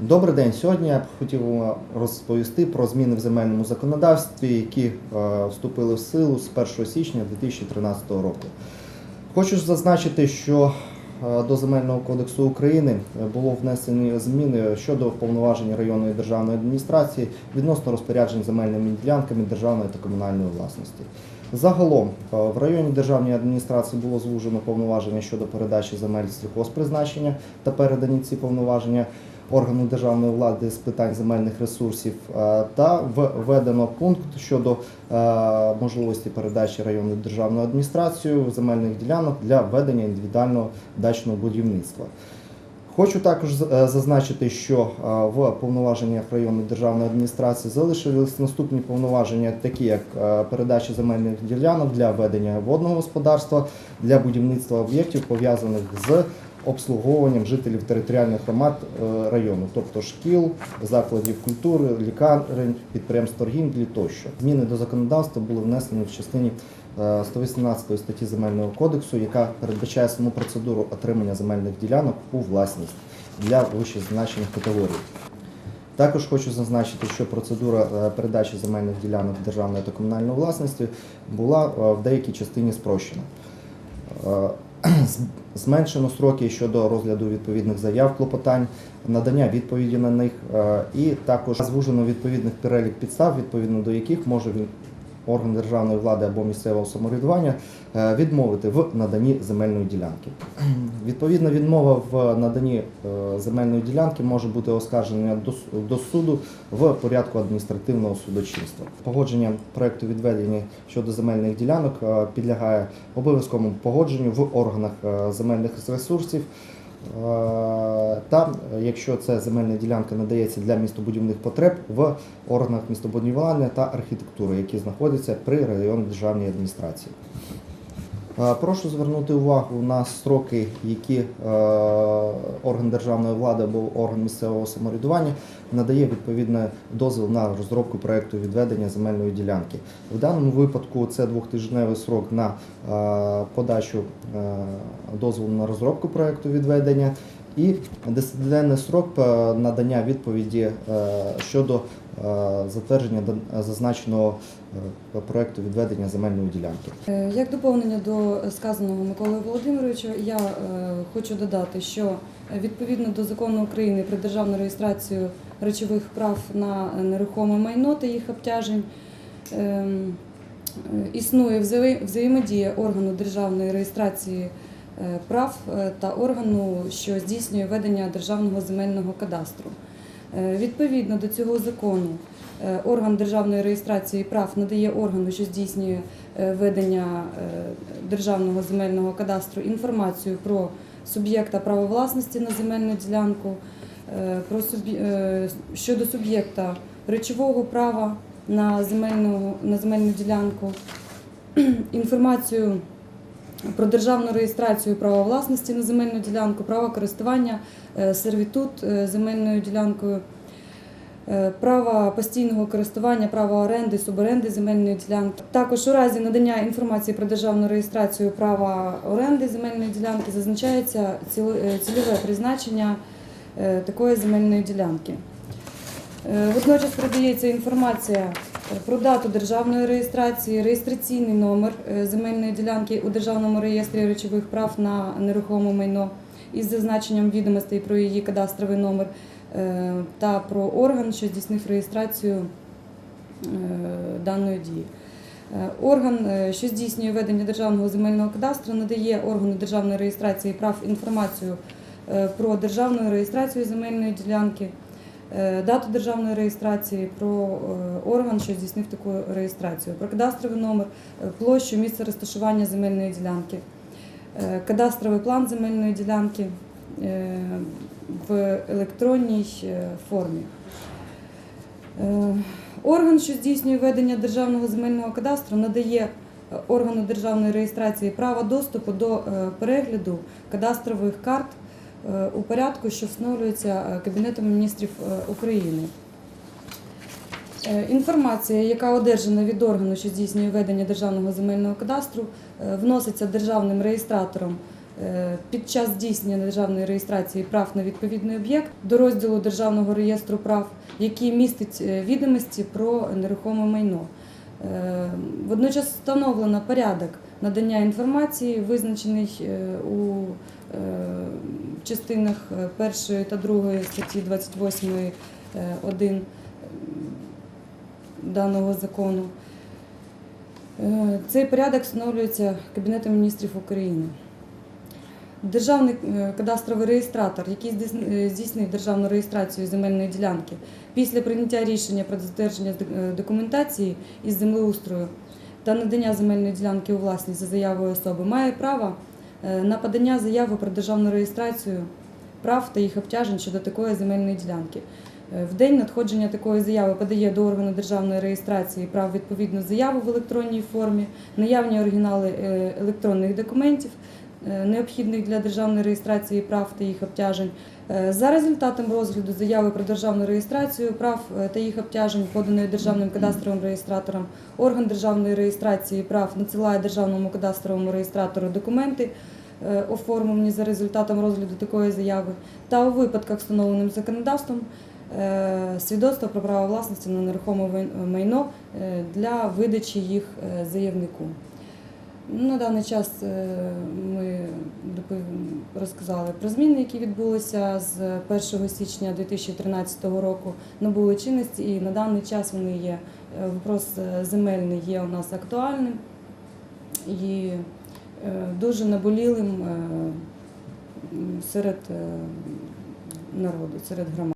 Добрий день. Сьогодні я б хотів розповісти про зміни в земельному законодавстві, які е, вступили в силу з 1 січня 2013 року. Хочу зазначити, що е, до Земельного кодексу України було внесені зміни щодо повноважень районної державної адміністрації відносно розпоряджень земельними ділянками державної та комунальної власності. Загалом е, в районній державній адміністрації було звужено повноваження щодо передачі земель сільхозпризначення та передані ці повноваження органу державної влади з питань земельних ресурсів е, та введено пункт щодо е, можливості передачі районною державною адміністрацією земельних ділянок для ведення індивідуального дачного будівництва. Хочу також е, зазначити, що в повноваженнях районної державної адміністрації залишились наступні повноваження, такі як передача земельних ділянок для ведення водного господарства, для будівництва об'єктів пов'язаних з обслуговуванням жителів територіальних громад е, району, тобто шкіл, закладів культури, лікарень, підприємств торгівлі тощо. Зміни до законодавства були внесені в частині е, 118 статті земельного кодексу, яка передбачає саму процедуру отримання земельних ділянок у власність для вищезазначених категорій. Також хочу зазначити, що процедура е, передачі земельних ділянок державної та комунальної власності була е, в деякій частині спрощена. Зменшено строки щодо розгляду відповідних заяв клопотань, надання відповіді на них, е, і також звужено відповідних перелік підстав, відповідно до яких може орган державної влади або місцевого самоврядування е, відмовити в наданні земельної ділянки. Відповідна відмова в наданні е, земельної ділянки може бути оскаржена до, суду в порядку адміністративного судочинства. Погодження проекту відведення щодо земельних ділянок е, підлягає обов'язковому погодженню в органах земельних ресурсів. Е, Та якщо ця земельна ділянка надається для містобудівних потреб в органах містобудівання та архітектури, які знаходяться при районній державній адміністрації. Е, Прошу звернути увагу на строки, які е, орган державної влади або орган місцевого самоврядування надає відповідний дозвіл на розробку проекту відведення земельної ділянки. В даному випадку це двохтижневий срок на е, подачу дозволу на розробку проекту відведення і десятиденний срок е, надання відповіді е, щодо е, затвердження зазначеного проекту відведення земельної ділянки. Як доповнення до сказаного Миколою Володимировича, я хочу додати, що відповідно до закону України про державну реєстрацію речових прав на нерухоме майно та їх обтяжень ем, існує взаємодія органу державної реєстрації прав е, та органу, що здійснює ведення державного земельного кадастру. Е, Відповідно до цього закону е, орган державної реєстрації прав надає органу, що здійснює е, ведення е, державного земельного кадастру інформацію про суб'єкта права власності на земельну ділянку, е, про е, щодо суб'єкта речового права на земельну, на земельну ділянку, інформацію про державну реєстрацію права власності на земельну ділянку, право користування, е, сервітут е, земельною ділянкою, е, право постійного користування, право оренди, суборенди земельної ділянки. Також у разі надання інформації про державну реєстрацію права оренди земельної ділянки зазначається цільове призначення такої земельної ділянки. Водночас передається інформація про дату державної реєстрації, реєстраційний номер е, земельної ділянки у державному реєстрі речових прав на нерухоме майно із зазначенням відомостей про її кадастровий номер е, та про орган, що здійснив реєстрацію е, даної дії. Е, Орган, е, що здійснює ведення державного земельного кадастру, надає органу державної реєстрації прав інформацію е, про державну реєстрацію земельної ділянки, е, дату державної реєстрації, про е, орган, що здійснив таку реєстрацію, про кадастровий номер, е, площу, місце розташування земельної ділянки, е, кадастровий план земельної ділянки е, в електронній е, формі. Е, Орган, що здійснює ведення державного земельного кадастру, надає е, органу державної реєстрації право доступу до е, перегляду кадастрових карт е, у порядку, що встановлюється е, Кабінетом міністрів е, України. Е, Інформація, яка одержана від органу, що здійснює ведення державного земельного кадастру, е, вноситься державним реєстратором е, під час здійснення державної реєстрації прав на відповідний об'єкт до розділу Державного реєстру прав, який містить е, відомості про нерухоме майно. Е, Водночас встановлено порядок надання інформації, визначений е, у е, частинах е, першої та другої статті 28 даного закону. Е, Цей порядок встановлюється Кабінетом міністрів України. Державний е, кадастровий реєстратор, який е, здійснив державну реєстрацію земельної ділянки після прийняття рішення про затвердження е, документації із землеустрою та надання земельної ділянки у власність за заявою особи, має право е, на подання заяви про державну реєстрацію прав та їх обтяжень щодо такої земельної ділянки. Е, В день надходження такої заяви подає до органу державної реєстрації прав відповідну заяву в електронній формі, наявні оригінали е, електронних документів, необхідних для державної реєстрації прав та їх обтяжень. Е, За результатом розгляду заяви про державну реєстрацію прав е, та їх обтяжень, поданої державним кадастровим реєстратором, орган державної реєстрації прав надсилає державному кадастровому реєстратору документи, е, оформлені за результатом розгляду такої заяви, та у випадках, встановленим законодавством, е, свідоцтво про право власності на нерухоме майно е, для видачі їх е, заявнику. На даний час е, ми розказали про зміни, які відбулися з 1 січня 2013 року, набули чинності, і на даний час вони є. е, Вопрос е, земельний є у нас актуальним і дуже наболілим серед народу, серед громад.